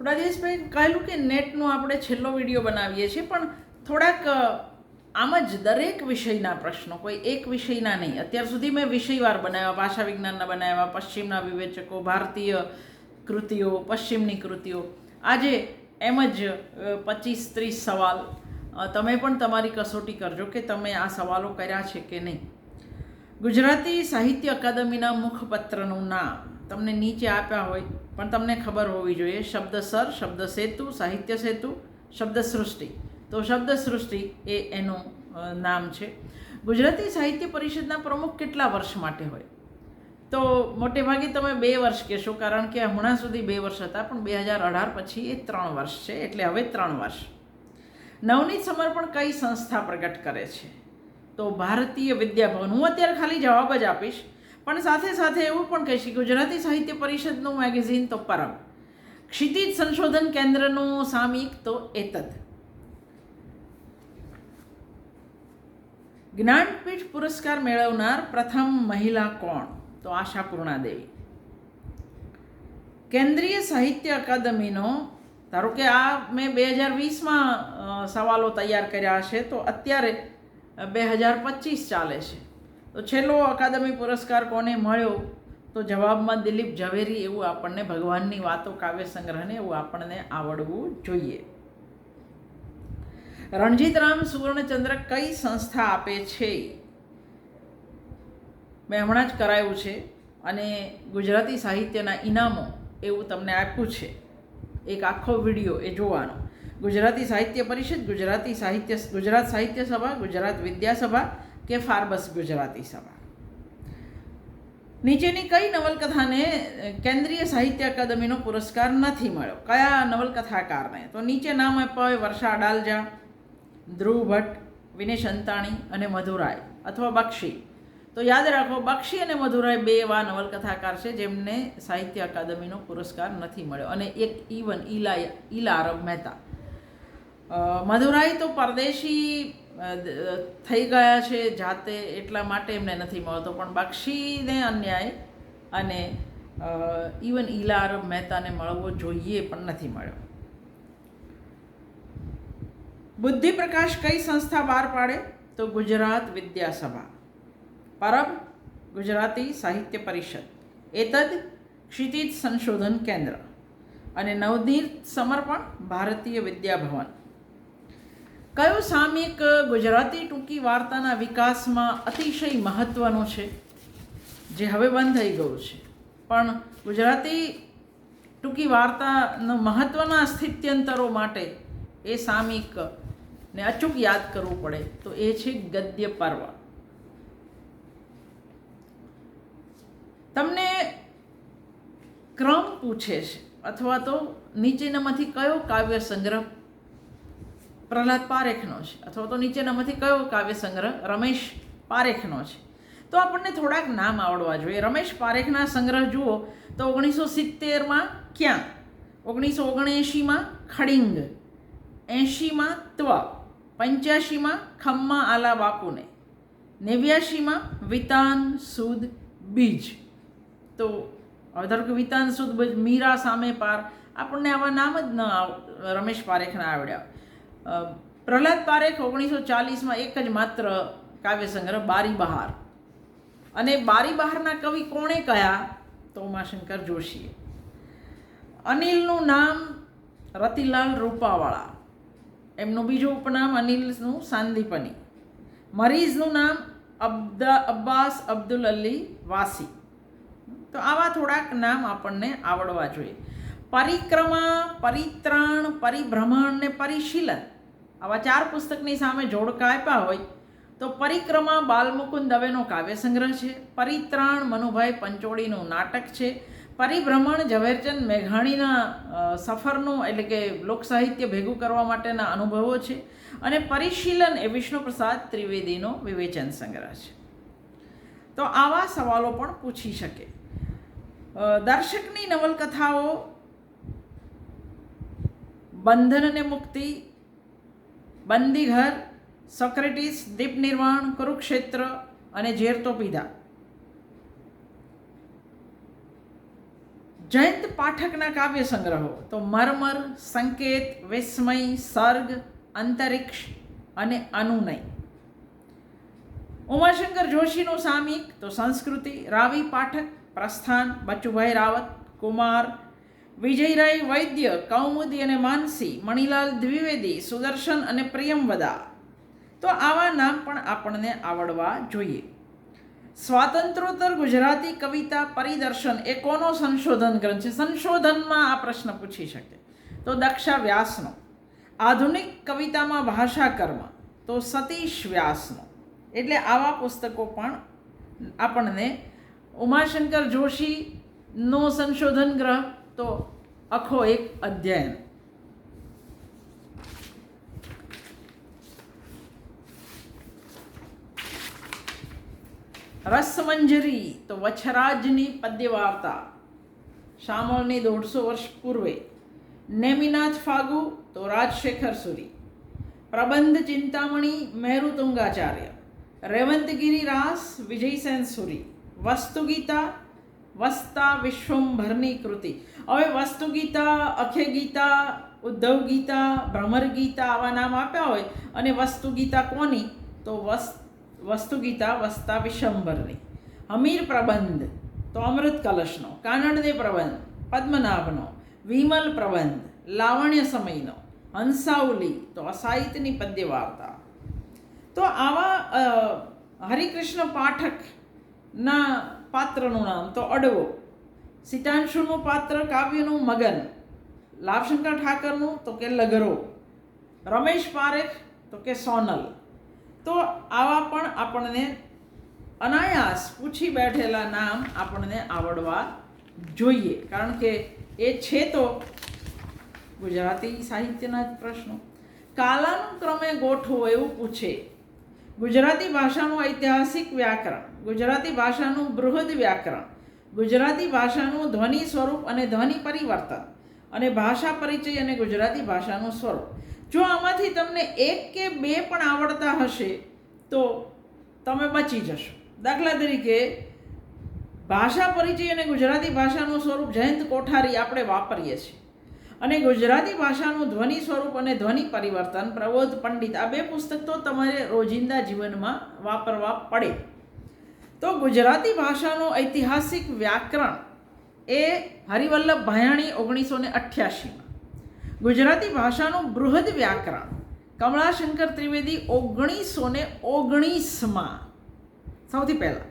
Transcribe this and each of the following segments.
પહેલાં કહેલું કે નેટનો આપણે છેલ્લો વીડિયો બનાવીએ છીએ, પણ થોડાક આમ જ દરેક વિષયના પ્રશ્નો, કોઈ એક વિષયના નહીં. અત્યાર સુધી મેં વિષયવાર બનાવ્યા, ભાષા વિજ્ઞાનના બનાવ્યા, પશ્ચિમના વિવેચકો, ભારતીય કૃતિઓ, પશ્ચિમની કૃતિઓ. આજે એમ જ પચીસ ત્રીસ સવાલ. તમે પણ તમારી કસોટી કરજો કે તમે આ સવાલો કર્યા છે કે નહીં. ગુજરાતી સાહિત્ય અકાદમીના મુખપત્રનું નામ તમને નીચે આપ્યા હોય. પણ તમને ખબર હોવી જોઈએ શબ્દસર શબ્દ સેતુ, સાહિત્ય સેતુ, શબ્દ સૃષ્ટિ. તો શબ્દ સૃષ્ટિ એ એનું નામ છે. ગુજરાતી સાહિત્ય પરિષદના પ્રમુખ કેટલા વર્ષ માટે હોય? તો મોટે ભાગે તમે બે વર્ષ કહેશો, કારણ કે હમણાં સુધી બે વર્ષ હતા, પણ બે હજાર અઢાર પછી એ ત્રણ વર્ષ છે, એટલે હવે ત્રણ વર્ષ. નવનીત સમર્પણ કઈ સંસ્થા પ્રગટ કરે છે? તો ભારતીય વિદ્યાભવન હું અત્યારે ખાલી જવાબ જ આપીશ. પણ સાથે સાથે એવું પણ કહીશ કે ગુજરાતી સાહિત્ય પરિષદનું મેગેઝિન તો પરમ. ક્ષિતિજ સંશોધન કેન્દ્રનું સામયિક તો એતદ. જ્ઞાનપીઠ પુરસ્કાર મેળવનાર પ્રથમ મહિલા કોણ? તો આશા દેવી. કેન્દ્રીય સાહિત્ય અકાદમીનો, ધારો કે આ મેં બે હજાર વીસમાં સવાલો તૈયાર કર્યા છે તો અત્યારે બે હજાર પચીસ ચાલે છે. તો છેલ્લો અકાદમી પુરસ્કાર કોને મળ્યો? તો જવાબમાં દિલીપ ઝવેરી એવું આપણને ભગવાનની વાતો કાવ્ય સંગ્રહને એવું આપણને આવડવું જોઈએ. રણજીતરામ સુવર્ણચંદ્ર કઈ સંસ્થા આપે છે? મેં હમણાં જ કરાયું છે અને ગુજરાતી સાહિત્યના ઇનામો એવું તમને આપ્યું છે. એક આખો વીડિયો એ જોવાનો. ગુજરાતી સાહિત્ય પરિષદ, ગુજરાતી સાહિત્ય, ગુજરાત સાહિત્ય સભા, ગુજરાત વિદ્યાસભા કે ફાર્બસ ગુજરાતી સભા નીચેની કઈ નવલકથાને કેન્દ્રીય સાહિત્ય અકાદમીનો પુરસ્કાર નથી મળ્યો? કયા નવલકથાકારને? તો નીચે નામ આપ્યા હોય વર્ષા અડાલજા ધ્રુવ ભટ્ટ, વિનેશ અંતાણી અને મધુરાય અથવા બક્ષી. તો યાદ રાખો, બક્ષી અને મધુરાય બે એવા નવલકથાકાર છે જેમને સાહિત્ય અકાદમીનો પુરસ્કાર નથી મળ્યો. અને એક ઇવન ઈલા ઈલા અરબ મહેતા. મધુરાય તો પરદેશી થઈ ગયા છે, જાતે એટલા માટે એમને નથી મળતો. પણ બક્ષીને અન્યાય અને ઇવન ઈલાર મહેતાને મળવો જોઈએ પણ નથી મળ્યો. બુદ્ધિ પ્રકાશ કઈ સંસ્થા બહાર પાડે? તો ગુજરાત વિદ્યાસભા. પરબ ગુજરાતી સાહિત્ય પરિષદ. એતદ ક્ષિતિજ સંશોધન કેન્દ્ર. અને નવનીત સમર્પણ ભારતીય વિદ્યાભવન. કયું સામયિક ગુજરાતી ટૂંકી વાર્તાના વિકાસમાં અતિશય મહત્ત્વનો છે? જે હવે બંધ થઈ ગયું છે. પણ ગુજરાતી ટૂંકી વાર્તાનું મહત્ત્વના સ્થિત્યંતરો માટે એ સામયિક ને અચૂક યાદ કરવું પડે તો એ છે ગદ્ય પર્વ. તમને ક્રમ પૂછે છે અથવા તો નીચેનામાંથી કયો કાવ્ય સંગ્રહ પ્રહલાદ પારેખનો છે. અથવા તો નીચેનામાંથી કયો કાવ્ય સંગ્રહ રમેશ પારેખનો છે. તો આપણને થોડાક નામ આવડવા જોઈએ. રમેશ પારેખના સંગ્રહ જુઓ તો ઓગણીસો સિત્તેરમાં ક્યાં? ઓગણીસો ઓગણએંશીમાં ખડિંગ. એંશીમાં ત્વ. પંચ્યાશીમાં ખમ્મા આલા બાપુને. નેવ્યાશીમાં વિતાન સુદ બીજ. તો ધારો વિતાન સુદ બીજ મીરા સામે પાર. આપણને આવા નામ જ ન રમેશ પારેખના આવડ્યા. પ્રહલાદ પારેખ ઓગણીસો ચાલીસમાં એક જ માત્ર કાવ્ય સંગ્રહ બારી બહાર અને બારી બહારના કવિ કોણે કયા? તો ઉમાશંકર જોશીએ. અનિલનું નામ રતિલાલ રૂપાવાળા. એમનું બીજું ઉપનામ અનિલનું સાંદીપની. મરીઝનું નામ અબ્દા, અબ્બાસ અબ્દુલ અલી વાસી. તો આવા થોડાક નામ આપણને આવડવા જોઈએ. પરિક્રમા, પરિત્રાણ, પરિભ્રમણ ને પરિશીલન. આવા ચાર પુસ્તકની સામે જોડકા આપ્યા હોય તો પરિક્રમા, બાલમુકુંદ દવેનો કાવ્ય સંગ્રહ છે. પરિત્રાણ, મનુભાઈ પંચોળીનું નાટક છે. પરિભ્રમણ, ઝવેરચંદ મેઘાણીના સફરનું એટલે કે લોક સાહિત્ય ભેગું કરવા માટેના અનુભવો છે. અને પરિશીલન એ વિષ્ણુપ્રસાદ ત્રિવેદીનો વિવેચન સંગ્રહ છે. તો આવા સવાલો પણ પૂછી શકે. દર્શકની નવલકથાઓ બંધન અને મુક્તિ બંદીઘર સોક્રેટિસ, દીપ નિર્વાણ, કુરુક્ષેત્ર અને ઝેર તો પીધા જયંત પાઠકના કાવ્ય સંગ્રહો. તો મરમર, સંકેત, વિસ્મય, સર્ગ, અંતરિક્ષ અને અનુનય. ઉમાશંકર જોશીનું સામિક, તો સંસ્કૃતિ, રાવી પાઠક, પ્રસ્થાન, બચુભાઈ રાવત, કુમાર વિજયરાય વૈદ્ય, કૌમુદી અને માનસી, મણિલાલ દ્વિવેદી, સુદર્શન અને પ્રિયમવદા તો આવા નામ પણ આપણને આવડવા જોઈએ. સ્વાતંત્રોત્તર ગુજરાતી કવિતા પરિદર્શન એ કોનો સંશોધન ગ્રંથ છે? સંશોધનમાં આ પ્રશ્ન પૂછી શકે. તો દક્ષા વ્યાસનો આધુનિક કવિતામાં ભાષા કર્મ તો સતીશ વ્યાસનો એટલે આવા પુસ્તકો પણ આપણને ઉમાશંકર જોશીનો સંશોધન ગ્રહ તો આખો એક અધ્યયન રસમંજરી તો વછરાજની પદ્ય વાર્તા શામળની દોઢસો વર્ષ પૂર્વે નેમિનાથ ફાગુ તો રાજશેખર સુરી પ્રબંધ ચિંતામણી મહેરુ તુંગાચાર્ય રેવંતગીરી રાસ વિજયસેન સુરી વસ્તુગીતા વસ્તા વિશ્વંભરની કૃતિ. હવે વસ્તુ ગીતા અખે ગીતા ઉદ્ધવ ગીતા ભ્રમર ગીતા આવા નામ આપ્યા હોય અને વસ્તુ ગીતા કોની? તો વસ વસ્તુ ગીતા વસ્તા વિશ્વંભરની હમીર પ્રબંધ, તો અમૃત કલશનો. કાનડદે પ્રબંધ, પદ્મનાભનો. વિમલ પ્રબંધ, લાવણ્ય સમયનો. હંસાવલી, તો અસાહિત્યની પદ્ય વાર્તા તો આવા હરિકૃષ્ણ પાઠકના પાત્રનું નામ તો અડવો. સિતાંશુનું પાત્ર કાવ્યનું મગન. લાભશંકર ઠાકરનું તો કે લગરો રમેશ પારેખ તો કે સોનલ. તો આવા પણ આપણને અનાયાસ પૂછી બેઠેલા નામ આપણને આવડવા જોઈએ. કારણ કે એ છે તો ગુજરાતી સાહિત્યના જ પ્રશ્નો. કાલાનુક્રમે ગોઠવો એવું પૂછે. ગુજરાતી ભાષાનું ઐતિહાસિક વ્યાકરણ, ગુજરાતી ભાષાનું બૃહદ વ્યાકરણ, ગુજરાતી ભાષાનું ધ્વનિ સ્વરૂપ અને ધ્વનિ પરિવર્તન અને ભાષા પરિચય અને ગુજરાતી ભાષાનું સ્વરૂપ. જો આમાંથી તમને એક કે બે પણ આવડતા હશે, તો તમે બચી જશો. દાખલા તરીકે, ભાષા પરિચય અને ગુજરાતી ભાષાનું સ્વરૂપ જયંત કોઠારી આપણે વાપરીએ છીએ. અને ગુજરાતી ભાષાનું ધ્વનિ સ્વરૂપ અને ધ્વનિ પરિવર્તન, પ્રબોધ પંડિત, આ બે પુસ્તક તો તમારે રોજિંદા જીવનમાં વાપરવા પડે. તો ગુજરાતી ભાષાનું ઐતિહાસિક વ્યાકરણ એ હરિવલ્લભ ભાયાણી ઓગણીસો ને અઠ્યાસીમાં ગુજરાતી ભાષાનું બૃહદ વ્યાકરણ કમળાશંકર ત્રિવેદી ઓગણીસો ને ઓગણીસમાં. સૌથી પહેલાં,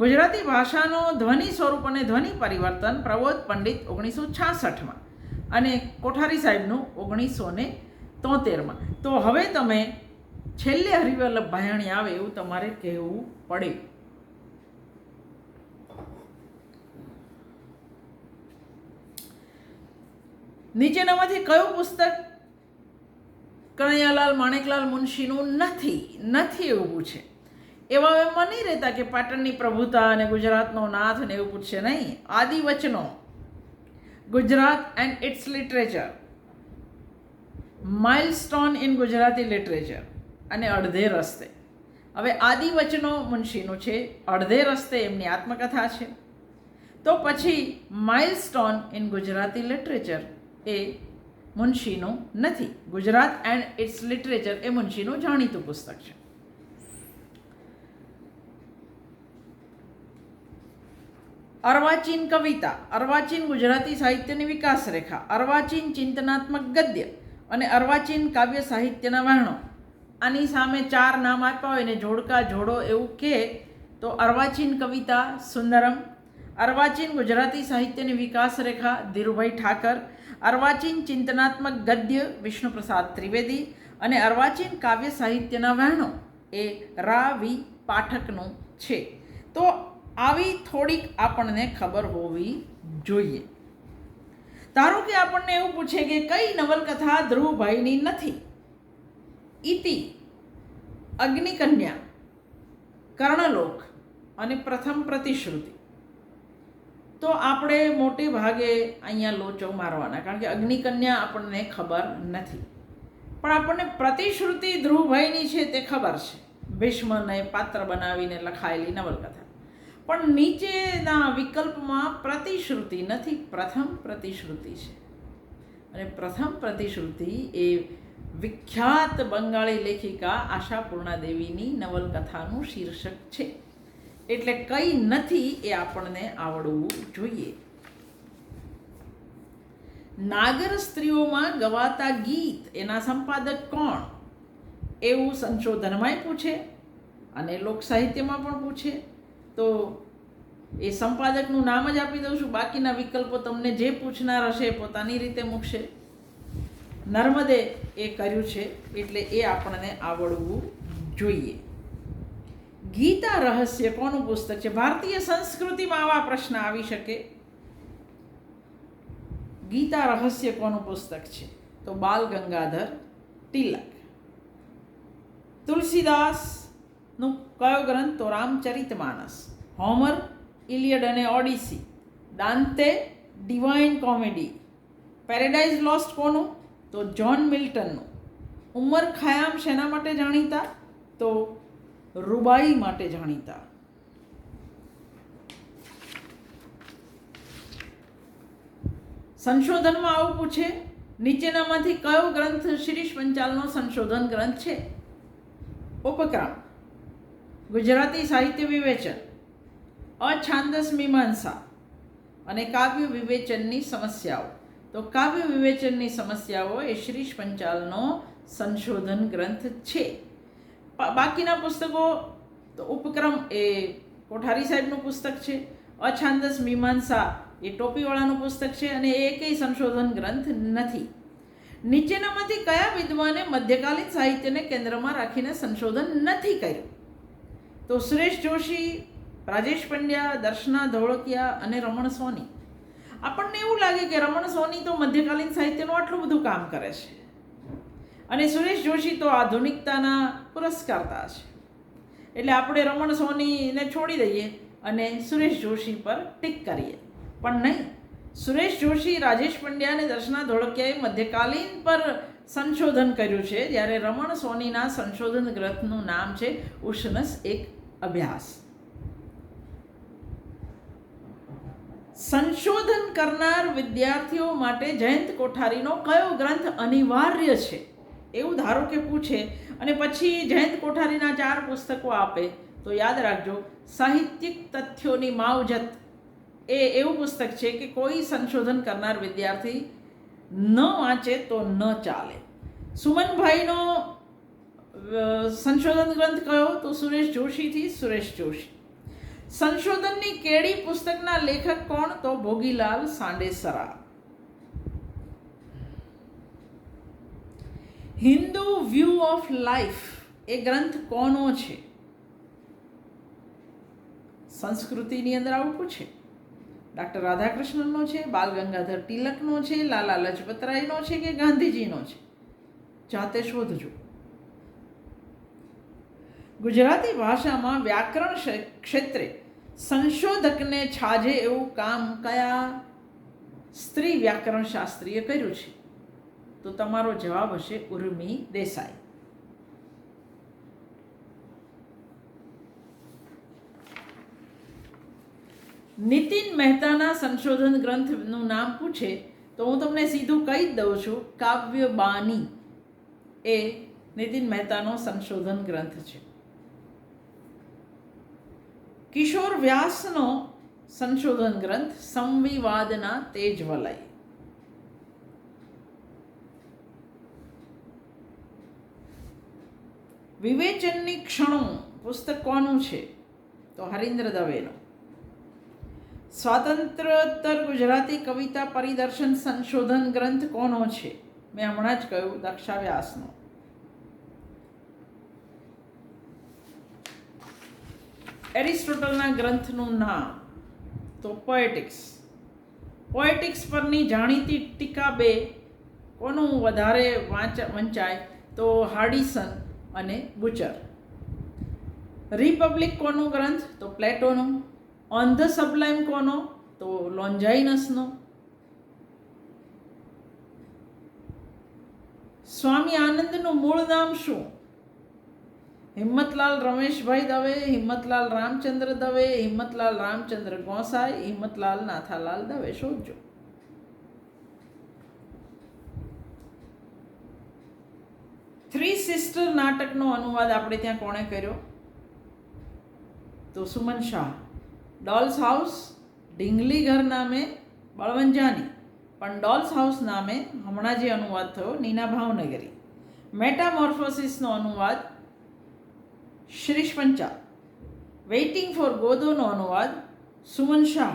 ગુજરાતી ભાષાનો ધ્વનિ સ્વરૂપ અને ધ્વનિ પરિવર્તન પ્રબોધ પંડિત ઓગણીસો છાસઠમાં. અને કોઠારી સાહેબનું ઓગણીસો ને તોતેરમાં. તો હવે તમે છેલ્લે હરિવલ્લભ ભાયાણી આવે એવું તમારે કહેવું પડે. નીચેનામાંથી કયું પુસ્તક? કનૈયાલાલ માણેકલાલ મુનશીનું નથી નથી એવું પૂછે. એવા એમાં નહીં રહેતા કે પાટણની પ્રભુતા અને ગુજરાતનો નાથ ને એવું પૂછશે નહીં. આદિવચનો. Gujarat and its literature milestone in Gujarati literature અને અડધે રસ્તે. હવે આદિવચનો મુનશીનું છે, અડધે રસ્તે એમની આત્મકથા છે. તો પછી માઇલસ્ટોન ઇન ગુજરાતી લિટરેચર એ મુનશીનું નથી. ગુજરાત એન્ડ ઇટ્સ લિટરેચર એ મુનશીનું જાણીતું પુસ્તક છે. અર્વાચીન કવિતા, અર્વાચીન ગુજરાતી સાહિત્યની વિકાસ રેખા અર્વાચીન ચિંતનાત્મક ગદ્ય અને અર્વાચીન કાવ્ય સાહિત્યના વહેણો આની સામે ચાર નામ આપ્યા હોય ને જોડકા જોડો એવું કહે તો અર્વાચીન કવિતા સુંદરમ, અર્વાચીન ગુજરાતી સાહિત્યની વિકાસ રેખા ધીરુભાઈ ઠાકર, અર્વાચીન ચિંતનાત્મક ગદ્ય વિષ્ણુપ્રસાદ ત્રિવેદી અને અર્વાચીન કાવ્ય સાહિત્યના વહેણો એ રા, વી પાઠકનું છે. તો આવી થોડીક આપણને ખબર હોવી જોઈએ. ધારો કે આપણને એવું પૂછે કે કઈ નવલકથા ધ્રુવભાઈની નથી? ઇતિ અગ્નિકન્યા, કર્ણલોક અને પ્રથમ પ્રતિશ્રુતિ. તો આપણે મોટે ભાગે અહીંયા લોચો મારવાના, કારણ કે અગ્નિકન્યા આપણને ખબર નથી. પણ આપણને પ્રતિશ્રુતિ ધ્રુવભાઈની છે તે ખબર છે. ભીષ્મને પાત્ર બનાવીને લખાયેલી નવલકથા. પણ નીચેના વિકલ્પમાં પ્રતિશ્રુતિ નથી. પ્રથમ પ્રતિશ્રુતિ છે. અને પ્રથમ પ્રતિશ્રુતિ એ વિખ્યાત બંગાળી લેખિકા આશાપૂર્ણા દેવીની નવલકથાનું શીર્ષક છે. એટલે કઈ નથી એ આપણને આવડવું જોઈએ. નાગર સ્ત્રીઓમાં ગવાતા ગીત એના સંપાદક કોણ? એવું સંશોધનમાંય પૂછે અને લોક સાહિત્યમાં પણ પૂછે. તો એ સંપાદકનું નામ જ આપી દઉં છું. બાકીના વિકલ્પો તમને જે પૂછનાર હશે પોતાની રીતે મૂકશે. નર્મદે એ કર્યું છે, એટલે એ આપણને આવડવું જોઈએ. ગીતા રહસ્ય કોનું પુસ્તક છે? ભારતીય સંસ્કૃતિમાં આવા પ્રશ્ન આવી શકે. ગીતા રહસ્ય કોનું પુસ્તક છે? તો બાલ ગંગાધર તિલક. તુલસીદાસનું કયો ગ્રંથ તો રામચરિત માણસ? હોમર, ઇલિયડ અને Odyssey. Dante Divine Comedy Paradise Lost કોનું? તો જ્હોન મિલ્ટનનું ઉમર ખયામ શેના માટે જાણીતા? તો રૂબાઈ માટે જાણીતા. સંશોધનમાં આવું પૂછે, નીચેનામાંથી કયો ગ્રંથ શિરીષ પંચાલનો સંશોધન ગ્રંથ છે? ઉપક્રમ. ગુજરાતી સાહિત્ય વિવેચન અછાંદસ મીમાંસા અને કાવ્ય વિવેચનની સમસ્યાઓ. તો કાવ્ય વિવેચનની સમસ્યાઓ એ શ્રીશ પંચાલનો સંશોધન ગ્રંથ છે. બાકીના પુસ્તકો, તો ઉપક્રમ એ કોઠારી સાહેબનું પુસ્તક છે અછાંદસ મીમાંસા એ ટોપીવાળાનું પુસ્તક છે અને એ કંઈ સંશોધન ગ્રંથ નથી. નીચેનામાંથી કયા વિદ્વાને મધ્યકાલીન સાહિત્યને કેન્દ્રમાં રાખીને સંશોધન નથી કર્યું? તો સુરેશ જોશી, રાજેશ પંડ્યા, દર્શના ધોળકિયા અને રમણ સોની. આપણને એવું લાગે કે રમણ સોની તો મધ્યકાલીન સાહિત્યનું આટલું બધું કામ કરે છે. અને સુરેશ જોશી તો આધુનિકતાના પુરસ્કારતા છે. એટલે આપણે રમણ સોનીને છોડી દઈએ અને સુરેશ જોશી પર ટીક કરીએ. પણ નહીં, સુરેશ જોશી, રાજેશ પંડ્યા અને દર્શના ધોળકિયાએ મધ્યકાલીન પર સંશોધન કર્યું છે, જ્યારે રમણ સોનીના સંશોધન ગ્રંથનું નામ છે ઉષ્ણસ એક અભ્યાસ. સંશોધન કરનાર વિદ્યાર્થીઓ માટે જયંત કોઠારીનો કયો ગ્રંથ અનિવાર્ય છે? એવું ધારો કે પૂછે, અને પછી જયંત કોઠારીના ચાર પુસ્તકો આપે, તો યાદ રાખજો, સાહિત્યિક તથ્યોની માવજત એ એવું પુસ્તક છે કે કોઈ સંશોધન કરનાર વિદ્યાર્થી ન વાંચે તો ન ચાલે. સુમનભાઈનો સંશોધન ગ્રંથ કયો? તો સુરેશ જોશીથી સુરેશ જોશી. સંશોધનની કેડી પુસ્તકના લેખક કોણ? તો Bhogilal Sandesara. Hindu view of life એ ગ્રંથ કોનો છે? સંસ્કૃતિની અંદર આવું પૂછે. ડૉક્ટર રાધાકૃષ્ણનનો છે, બાલ ગંગાધર તિલકનો છે, લાલા લજપતરાયનો છે કે ગાંધીજીનો છે? જાતે શોધજો. ગુજરાતી ભાષામાં વ્યાકરણ ક્ષેત્રે સંશોધકને છાજે એવું કામ કયા સ્ત્રી વ્યાકરણ શાસ્ત્રીએ કર્યું છે? તો તમારો જવાબ હશે ઉર્મી દેસાઈ. નીતિન મહેતાના સંશોધન ગ્રંથનું નામ પૂછે, તો હું તમને સીધું કહી જ દઉં છું કાવ્ય બાની એ નીતિન મહેતાનો સંશોધન ગ્રંથ છે. કિશોર વ્યાસનો સંશોધન ગ્રંથ સંવિવાદના તેજવલય. વિવેચનની ક્ષણો પુસ્તક કોનું છે, તો હરિન્દ્ર દવેનું. સ્વાતંત્ર્યોત્તર ગુજરાતી કવિતા પરિદર્શન સંશોધન ગ્રંથ કોનો છે? મેં હમણાં જ કહ્યું દક્ષા એરિસ્ટોટલના ગ્રંથનું નામ. તો પોએટિક્સ પોએટિક્સ પરની જાણીતી ટીકા બે, કોનું વધારે વાંચ, વંચાય? તો હાર્ડિસન અને બુચર. રિપબ્લિક કોનું ગ્રંથ? તો પ્લેટોનું. ઓન ધ સબલાઇમ કોનો? તો લોન્જાઇનસનો સ્વામી આનંદનું મૂળ નામ શું? હિંમતલાલ રમેશભાઈ દવે, હિંમતલાલ રામચંદ્ર દવે, હિંમતલાલ રામચંદ્ર ગોસાઈ, હિંમતલાલ નાથાલાલ દવે શોધજો. થ્રી સિસ્ટર નાટકનો અનુવાદ આપણે ત્યાં કોણે કર્યો? તો સુમન શાહ. ડોલ્સ હાઉસ ઢીંગલી ઘર નામે બળવંજાની. પણ ડોલ્સ હાઉસ નામે હમણાં જે અનુવાદ થયો, નીના ભાવનગરી. મેટામોર્ફોસિસનો અનુવાદ શ્રીશ પંચાલ વેઇટિંગ ફોર ગોદોનો અનુવાદ Suman Shah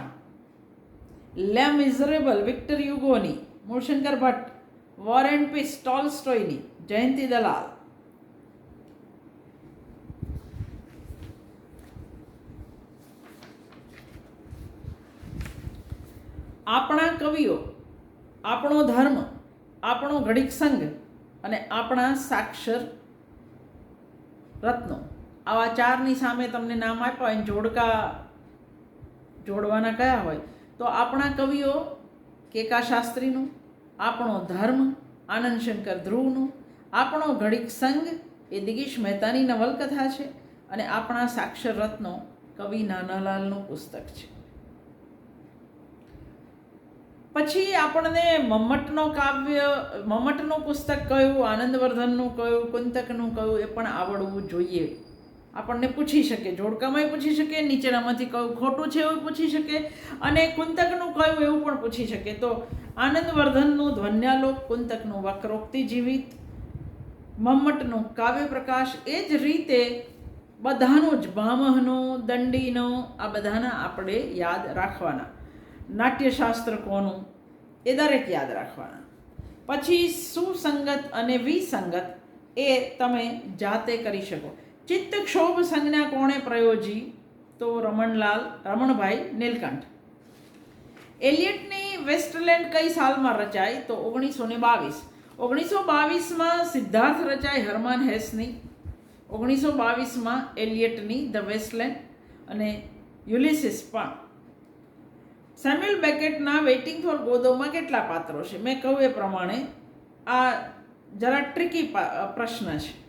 Les Miserables Victor યુગોની Mulshankar Bhatt war and peace ટોલસ્ટોયની Jayanti Dalal આપણા કવિઓ આપણો ધર્મ આપણો ઘડીક સંઘ અને આપણા સાક્ષર રત્નો આવા ચારની સામે તમને નામ આપ્યા હોય જોડકા જોડવાના કયા હોય, તો આપણા કવિઓ કેકા શાસ્ત્રીનું, આપણો ધર્મ આનંદ શંકર ધ્રુવનું, આપણો ઘડીક સંઘ એ દિગીશ મહેતાની નવલકથા છે અને આપણા સાક્ષર રત્નો કવિ નાનાલાલનું પુસ્તક છે. પછી આપણને મમ્મટનો કાવ્ય, મમ્મટનું પુસ્તક કયું, આનંદવર્ધનનું કયું, કુંતકનું કયું એ પણ આવડવું જોઈએ. આપણને પૂછી શકે, જોડકામાંય પૂછી શકે, નીચેનામાંથી કયું ખોટું છે એવું પૂછી શકે અને કુંતકનું કયું એવું પણ પૂછી શકે. તો આનંદવર્ધનનું ધ્વન્યાલોક, કુંતકનું વક્રોક્તિ જીવિત, મમ્મટનું કાવ્ય પ્રકાશ, એ જ રીતે બધાનું જ ભામહનો દંડીનો, આ બધાના આપણે યાદ રાખવાના. નાટ્યશાસ્ત્ર કોનું એ દરેક યાદ રાખવાના. પછી સુસંગત અને વિસંગત એ તમે જાતે કરી શકો. ચિત્તક્ષોભ સંજ્ઞા કોણે પ્રયોજી? તો રમણલાલ, રમણભાઈ નીલકંઠ. એલિયટની વેસ્ટલેન્ડ કઈ સાલમાં રચાઈ તો ઓગણીસો ને બાવીસ. ઓગણીસો બાવીસમાં સિદ્ધાર્થ રચાઈ હરમાન હેસની. ઓગણીસો બાવીસમાં એલિયટની ધ વેસ્ટલેન્ડ અને યુલિસિસ પણ. સેમ્યુઅલ બેકેટના વેઇટિંગ ફોર ગોદોમાં કેટલા પાત્રો છે? મેં કહ્યું એ પ્રમાણે આ જરા ટ્રિકી પ્રશ્ન છે.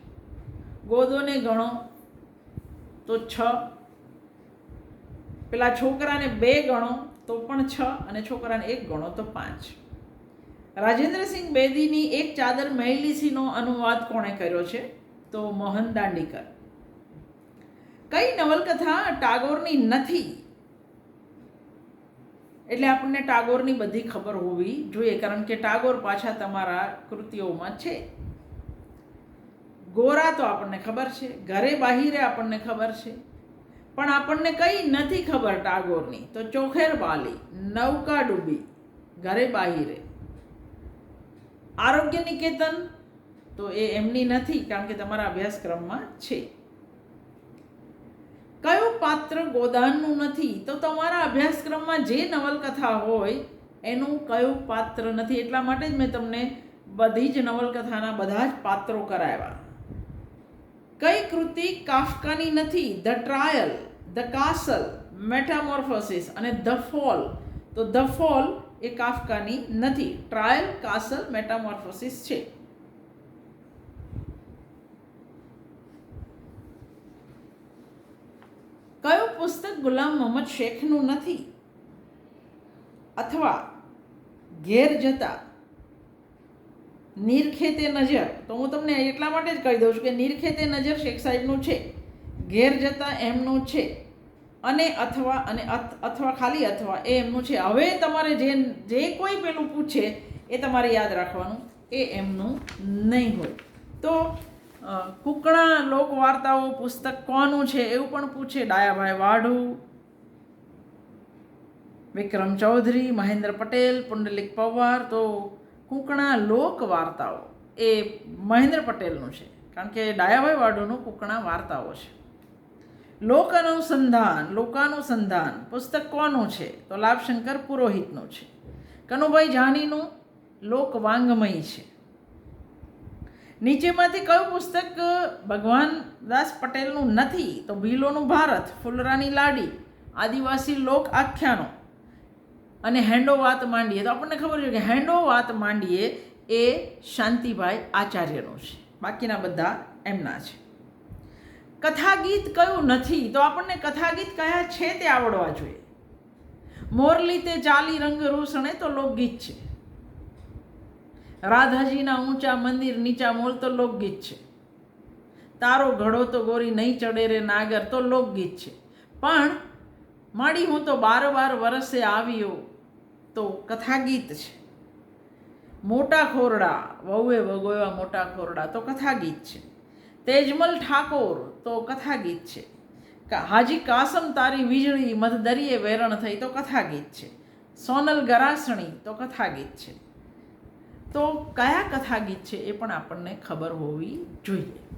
ગોદોને ગણો તો છ. પેલા છોકરાને બે ગણો તો પણ છ અને છોકરાને એક ગણો તો પાંચ. રાજેન્દ્રસિંહ બેદીની એક ચાદર મહેલીસીનો અનુવાદ કોણે કર્યો છે? તો મોહન દાંડીકર. કઈ નવલકથા ટાગોરની નથી? એટલે આપણને ટાગોરની બધી ખબર હોવી જોઈએ, કારણ કે ટાગોર પાછા તમારા કૃતિઓમાં છે. ગોરા તો આપણને ખબર છે, ઘરે બાહિરે આપણને ખબર છે. પણ આપણને કઈ નથી ખબર ટાગોરની. તો ચોખેર બાલી, નૌકા ડૂબી, ઘરે બાહિરે. આરોગ્ય નિકેતન તો એ એમની નથી, કારણ કે તમારા અભ્યાસક્રમમાં છે. કયું પાત્ર ગોદાનનું નથી? તો તમારા અભ્યાસક્રમમાં જે નવલકથા હોય, એનું કયું પાત્ર નથી? એટલા માટે જ મેં તમને બધી જ નવલકથાના બધા જ પાત્રો કરાવ્યા. કઈ કૃતિ કાફકાની નથી? The Trial the Castle Metamorphosis અને ધ ફોલ તો ધ ફોલ એ કાફકાની નથી. ટ્રાયલ કાસલ મેટામોર્ફોસિસ છે. કયું પુસ્તક ગુલામ મોહમ્મદ શેખનું નથી? અથવા ઘેર જતા નીરખેતે નજર. તો હું તમને એટલા માટે જ કહી દઉં છું કે નિરખેતે નજર શેખ સાહેબનું છે. ઘેર જતા એમનું છે. અને અથવા અને અથવા ખાલી અથવા એ એમનું છે. હવે તમારે જે જે કોઈ પેલું પૂછે એ તમારે યાદ રાખવાનું. એ એમનું નહીં હોય. તો કુકણા લોકવાર્તાઓ પુસ્તક કોનું છે એવું પણ પૂછે. ડાયાભાઈ વાઢુ, વિક્રમ ચૌધરી, મહેન્દ્ર પટેલ, પુંડલિક પવાર. તો કુકણા લોકવાર્તાઓ એ મહેન્દ્ર પટેલનું છે. કારણ કે ડાયાભાઈ વાડોનું કુકણા વાર્તાઓ છે. લોક અનુસંધાન લોકાનુસંધાન, પુસ્તક કોનું છે? તો લાભશંકર પુરોહિતનું છે. કનુભાઈ જાનીનું લોકવાંગમય છે. નીચેમાંથી કયું પુસ્તક ભગવાન દાસ પટેલનું નથી? તો ભીલોનું ભારત, ફૂલરાની લાડી, આદિવાસી લોક આખ્યાનો. અને હેન્ડો વાત માંડીએ, તો આપણને ખબર છે કે હેન્ડો વાત માંડીએ એ શાંતિભાઈ આચાર્યનો છે. બાકીના બધા એમના છે. કથા ગીત કયું નથી, તો આપણને કથા ગીત કયા છે તે આવડવા જોઈએ. મોરલી તે ચાલી રંગ રોષણે તો લોકગીત છે. રાધાજીના ઊંચા મંદિર નીચા મોલ તો લોકગીત છે. તારો ઘડો તો ગોરી નહીં ચડે રે નાગર તો લોકગીત છે. પણ માડી હું તો બાર બાર વરસે આવ્યો તો કથા ગીત છે. મોટા ખોરડા, વહુએ વગોયા મોટા ખોરડા, તો કથા ગીત છે. તેજમલ ઠાકોર, તો કથા ગીત છે હાજી કાસમ તારી વીજળી મધદરિયે વેરણ થઈ, તો કથા ગીત છે. સોનલ ગરાસણી, તો કથા ગીત છે. તો કયા કથા ગીત છે એ પણ આપણને ખબર હોવી જોઈએ.